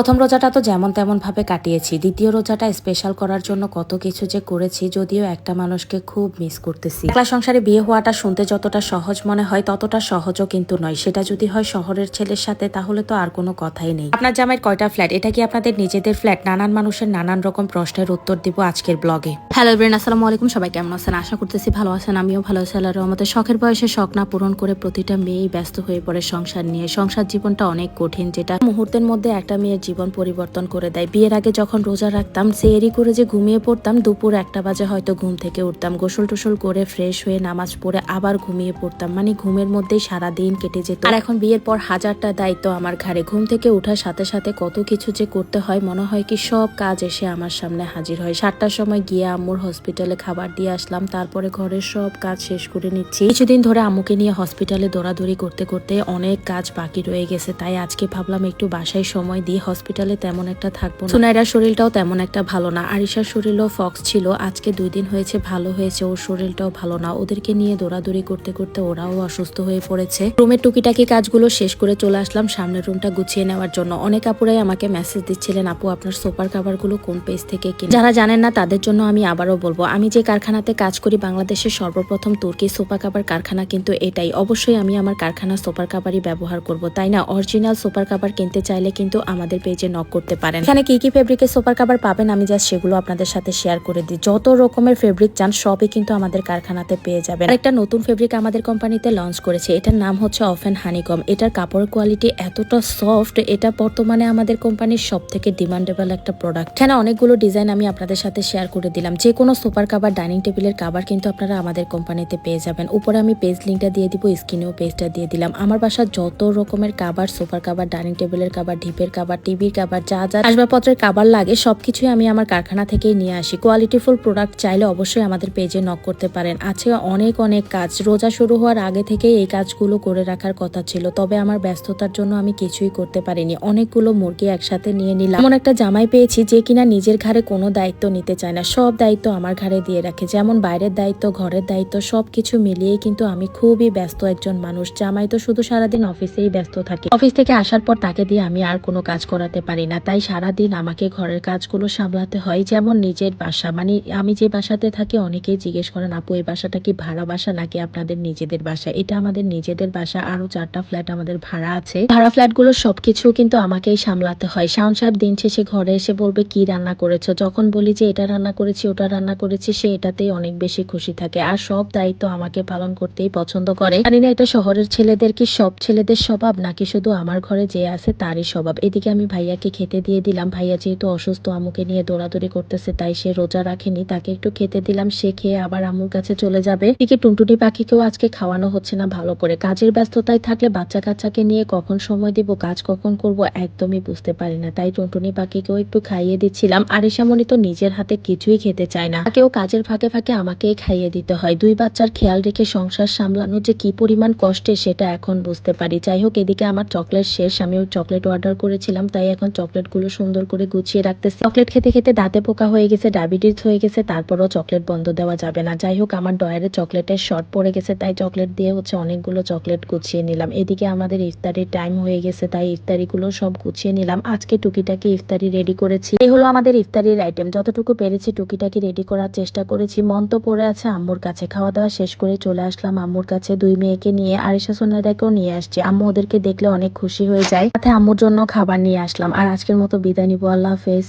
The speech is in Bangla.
প্রথম রোজাটা তো যেমন তেমন ভাবে কাটিয়েছি। দ্বিতীয় রোজাটা স্পেশাল করার জন্য কত কিছু যে করেছি, যদিও একটা মানুষকে খুব মিস করতেছি। একলা সংসারে বিয়ে হওয়াটা শুনতে যতটা সহজ মনে হয়, ততটা সহজও কিন্তু নয়। সেটা যদি হয় শহরের ছেলের সাথে, তাহলে তো আর কোনো কথাই নেই। আপনার জামাইয়ের কয়টা ফ্ল্যাট এটা কি আপনাদের নিজেদের ফ্ল্যাট নানান মানুষের নানান রকম প্রশ্নের উত্তর দিব আজকের ব্লগে হ্যালো ব্রেন আসসালামু আলাইকুম। সবাই কেমন আছেন? আশা করতেছি ভালো আছেন। আমিও ভালো আছি, আল্লাহর রহমতে। শখের বয়সে শখ না পূরণ করে প্রতিটা মেয়েই ব্যস্ত হয়ে পড়ে সংসার নিয়ে। সংসার জীবনটা অনেক কঠিন, যেটা মুহূর্তের মধ্যে একটা মেয়ের জীবন পরিবর্তন করে দেয়। বিয়ের আগে যখন রোজা রাখতাম সেরি করে যে ঘুমিয়ে পড়তাম, দুপুর একটা বাজে হয়তো ঘুম থেকে উঠতাম। গোসল টোসল করে ফ্রেশ হয়ে নামাজ পড়ে আবার ঘুমিয়ে পড়তাম। মানে ঘুমের মধ্যেই সারা দিন কেটে যেত। আর এখন বিয়ের পর হাজারটা দায়িত্ব আমার ঘাড়ে। ঘুম থেকে ওঠার সাথে সাথে কত কিছু যে করতে হয়, মনে হয় কি সব কাজ এসে আমার সামনে হাজির হয়। সাতটার সময় গিয়ে আম্মুর হসপিটালে খাবার দিয়ে আসলাম। তারপরে ঘরের সব কাজ শেষ করে নিচ্ছি। কিছুদিন ধরে আম্মুকে নিয়ে হসপিটালে দৌড়াদৌড়ি করতে করতে অনেক কাজ বাকি রয়ে গেছে। তাই আজকে ভাবলাম একটু বাসায় সময় দিয়ে হসপিটালে তেমন একটা থাকব। সুনাইরার শরীরটাও তেমন একটা ভালো না। আরিশার শরীরও ফক্স ছিল। আজকে দুই দিন হয়েছে, ভালো হয়েছে। ওর শরীরটাও ভালো না। ওদেরকে নিয়ে দৌড়াদৌড়ি করতে করতে ওরাও অসুস্থ হয়ে পড়েছে। রুমের টুকিটাকি কাজগুলো শেষ করে চলে আসলাম সামনের রুমটা গুছিয়ে নেওয়ার জন্য। অনেক আপুরাই আমাকে মেসেজ দিচ্ছিলেন, আপু, আপনার সোপার কাভারগুলো কোন পেজ থেকে কিনে যারা জানেন না, তাদের জন্য আমি আবারও বলব, আমি যে কারখানাতে কাজ করি, বাংলাদেশের সর্বপ্রথম তুর্কি সোপা কাভার কারখানা কিন্তু এটাই। অবশ্যই আমি আমার কারখানা সোপার কাভারই ব্যবহার করব, তাই না? অরিজিনাল সোপার কাভার কিনতে চাইলে কিন্তু আমাদের পেজে নক করতে পারেন। এখানে কি কি ফেব্রিকের সোপার কাভার পাবেন আমি জাস্ট সেগুলো আপনাদের সাথে শেয়ার করে দিই। যত রকমের ফেব্রিক চান, সবই কিন্তু আমাদের কারখানাতে পেয়ে যাবেন। একটা নতুন ফেব্রিক আমাদের কোম্পানিতে লঞ্চ করেছে। এটার নাম হচ্ছে অফেন হানিকম এটার কাপড়ের কোয়ালিটি এতটা সফট এটা বর্তমানে আমাদের কোম্পানির সব থেকে ডিমান্ডেবল একটা প্রোডাক্ট এখানে অনেকগুলো ডিজাইন আমি আপনাদের সাথে শেয়ার করে দিলাম। যে কোনো সোফার কাভার ডাইনিং টেবিলের কাভার কিন্তু আপনারা আমাদের কোম্পানিতে পেয়ে যাবেন। উপরে আমি পেজ লিঙ্কটা দিয়ে দিব স্ক্রিনেও পেজটা দিয়ে দিলাম। আমার বাসার যত রকমের কাভার সোফার কাভার ডাইনিং টেবিলের কাভার ঢিপের কাভার টিভির কাভার যা যা আসবাবপত্রের কাভার লাগে, সবকিছুই আমি আমার কারখানা থেকেই নিয়ে আসি। কোয়ালিটিফুল প্রোডাক্ট চাইলে অবশ্যই আমাদের পেজে নক করতে পারেন। আছে অনেক অনেক কাজ। রোজা শুরু হওয়ার আগে থেকেই এই কাজগুলো করে রাখার কথা ছিল। তবে আমার ব্যস্ততার জন্য আমি কিছুই করতে পারিনি। অনেকগুলো মুরগি একসাথে নিয়ে নিলাম। এমন একটা জামাই পেয়েছি যে কিনা নিজের ঘাড়ে কোনো দায়িত্ব নিতে চায় না। সব দায়িত্ব আমার ঘাড়ে দিয়ে রাখে। যেমন বাইরের দায়িত্ব, ঘরের দায়িত্ব, সবকিছু মিলিয়ে কিন্তু আমি খুবই ব্যস্ত একজন মানুষ। জামাই তো শুধু সারাদিন অফিসেই ব্যস্ত থাকে। অফিস থেকে আসার পর তাকে দিয়ে আমি আর কোনো কাজ করাতে পারি না। তাই সারাদিন আমাকে ঘরের কাজগুলো সামলাতে হয়। যেমন নিজের বাসা। মানে আমি যে বাসাতে থাকি, অনেকেই জিজ্ঞেস করেন, আপু, এই বাসাটা কি ভাড়া বাসা নাকি আপনাদের নিজেদের বাসা? এটা আমাদের নিজেদের বাসা। আরও চারটা ফ্ল্যাট আমাদের ভাড়া আছে। ভাড়া ফ্ল্যাটগুলো সবকিছু কিন্তু আমাকেই সামলাতে হয়। শাওন সাহেব দিন শেষে ঘরে এসে বলবে, কি রান্না করেছ? যখন বলি যে, এটা রান্না করেছি, ওটা রান্না করেছি, সে এটাতেই অনেক বেশি খুশি থাকে। আর সব দায়িত্ব আমাকে পালন করতেই পছন্দ করে। জানি না, এটা শহরের ছেলেদের কি সব ছেলেদের স্বভাব, নাকি শুধু আমার ঘরে যে আছে তারই স্বভাব। এদিকে আমি ভাইয়াকে খেতে দিয়ে দিলাম। ভাইয়া যেহেতু অসুস্থ, আমুকে নিয়ে দৌড়াদৌড়ি করতেছে, তাই সে রোজা রাখেনি, তাকে একটু খেতে দিলাম, সে খেয়ে আবার আমুর কাছে চলে যাবে। এদিকে টুনটুনি পাখিকেও আজকে খাওয়ানো হচ্ছে না ভালো করে। কাজের ব্যস্ততায় থাকলে বাচ্চা কাচ্চাকে নিয়ে কখন সময় দিব, কাজ কখন করব, একদমই বুঝতে পারি না। তাই টুনটুনি পাখিকেও একটু খাইয়ে দিচ্ছিলাম। আর ইসামনি তো নিজের হাতে কিছুই খেতে চায় না। তাকেও কাজের ফাঁকে ফাঁকে আমাকেই খাইয়ে দিতে হয়। দুই বাচ্চার খেয়াল রেখে সংসার সামলানো যে কি পরিমাণ কষ্টে, সেটা এখন বুঝতে পারি। যাই হোক, এদিকে আমার চকলেট শেষ। আমি ওই চকলেট অর্ডার করেছিলাম তাই এখন চকলেটগুলো সুন্দর করে গুছিয়ে রাখতেছি। চকলেট খেতে খেতে দাঁতে পোকা হয়ে গেছে, ডায়াবেটিস হয়ে গেছে, তারপরও চকলেট বন্ধ দেওয়া যাবে না। যাই হোক, আমার ডয়ারে চকলেটের শর্ট পড়ে গেছে, তাই চকলেট দিয়ে হচ্ছে অনেকগুলো চকলেট গুছিয়ে নিলাম। এদিকে আমাদের ইফতারির টাইম হয়ে গেছে, তাই ইফতারিগুলো সব গুছিয়ে নিলাম। আজকে টুকিটাকি ইফতারি রেডি করেছি। এই হলো আমাদের ইফতারির আইটেম যতটুকু পেরেছি টুকিটাকি রেডি করার চেষ্টা করেছি। মন তো পড়ে আছে আম্মুর কাছে। খাওয়া দাওয়া শেষ করে চলে আসলাম আম্মুর কাছে। দুই মেয়েকে নিয়ে আরিশা সোনাদাকেও নিয়ে আসছি। আম্মু ওদেরকে দেখলে অনেক খুশি হয়ে যায়। সাথে আম্মুর জন্য খাবার নিয়ে আসলাম। আর আজকের মতো বিদায় নিবো। আল্লাহ হাফেজ।